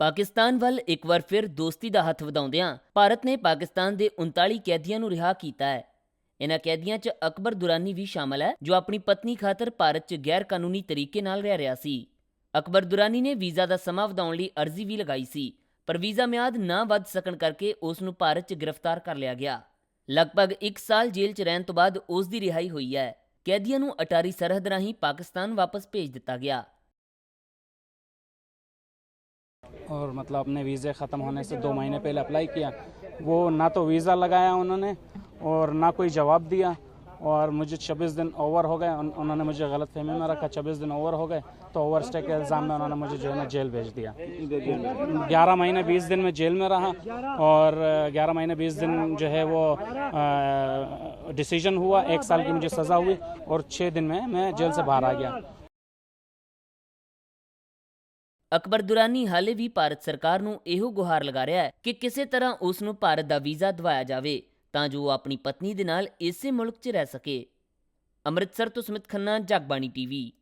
ਪਾਕਿਸਤਾਨ ਵੱਲ ਇੱਕ ਵਾਰ ਫਿਰ ਦੋਸਤੀ ਦਾ ਹੱਥ ਵਧਾਉਂਦਿਆਂ ਭਾਰਤ ਨੇ ਪਾਕਿਸਤਾਨ ਦੇ 39 ਕੈਦੀਆਂ ਨੂੰ ਰਿਹਾ ਕੀਤਾ ਹੈ। ਇਨ੍ਹਾਂ ਕੈਦੀਆਂ 'ਚ ਅਕਬਰ ਦੁਰਾਨੀ ਵੀ ਸ਼ਾਮਲ ਹੈ, ਜੋ ਆਪਣੀ ਪਤਨੀ ਖਾਤਰ ਭਾਰਤ 'ਚ ਗੈਰ ਕਾਨੂੰਨੀ ਤਰੀਕੇ ਨਾਲ ਰਹਿ ਰਿਹਾ ਸੀ। ਅਕਬਰ ਦੁਰਾਨੀ ਨੇ ਵੀਜ਼ਾ ਦਾ ਸਮਾਂ ਵਧਾਉਣ ਲਈ ਅਰਜ਼ੀ ਵੀ ਲਗਾਈ ਸੀ, ਪਰ ਵੀਜ਼ਾ ਮਿਆਦ ਨਾ ਵੱਧ ਸਕਣ ਕਰਕੇ ਉਸ ਨੂੰ ਭਾਰਤ 'ਚ ਗ੍ਰਿਫਤਾਰ ਕਰ ਲਿਆ ਗਿਆ। ਲਗਭਗ 1 ਸਾਲ ਜੇਲ੍ਹ 'ਚ ਰਹਿਣ ਤੋਂ ਬਾਅਦ ਉਸ ਦੀ ਰਿਹਾਈ ਹੋਈ ਹੈ। ਕੈਦੀਆਂ ਨੂੰ ਅਟਾਰੀ ਸਰਹੱਦ ਰਾਹੀਂ ਪਾਕਿਸਤਾਨ ਵਾਪਸ ਭੇਜ ਦਿੱਤਾ ਗਿਆ। और मतलब अपने वीज़े ख़त्म होने से दो महीने पहले अप्लाई किया। वो ना तो वीज़ा लगाया उन्होंने और ना कोई जवाब दिया और मुझे 26 दिन ओवर हो गए। उन, उन्होंने मुझे गलत फहमी में रखा 26 दिन ओवर हो गए। तो ओवर स्टे के इल्ज़ाम में उन्होंने मुझे जो है ना जेल भेज दिया। ग्यारह महीने बीस दिन में जेल में रहा और ग्यारह महीने बीस दिन जो है वो डिसीज़न हुआ। एक साल की मुझे सज़ा हुई और छः दिन में मैं जेल से बाहर आ गया। ਅਕਬਰ ਦੁਰਾਨੀ ਹਾਲੇ ਵੀ ਭਾਰਤ ਸਰਕਾਰ ਨੂੰ ਇਹੋ ਗੁਹਾਰ ਲਗਾ ਰਿਹਾ ਹੈ ਕਿ ਕਿਸੇ ਤਰ੍ਹਾਂ ਉਸ ਨੂੰ ਭਾਰਤ ਦਾ ਵੀਜ਼ਾ ਦਿਵਾਇਆ ਜਾਵੇ, ਤਾਂ ਜੋ ਉਹ ਆਪਣੀ ਪਤਨੀ ਦੇ ਨਾਲ ਇਸੇ ਮੁਲਕ 'ਚ ਰਹਿ ਸਕੇ। ਅੰਮ੍ਰਿਤਸਰ ਤੋਂ ਸੁਮਿਤ ਖੰਨਾ, ਜਗਬਾਣੀ ਟੀਵੀ।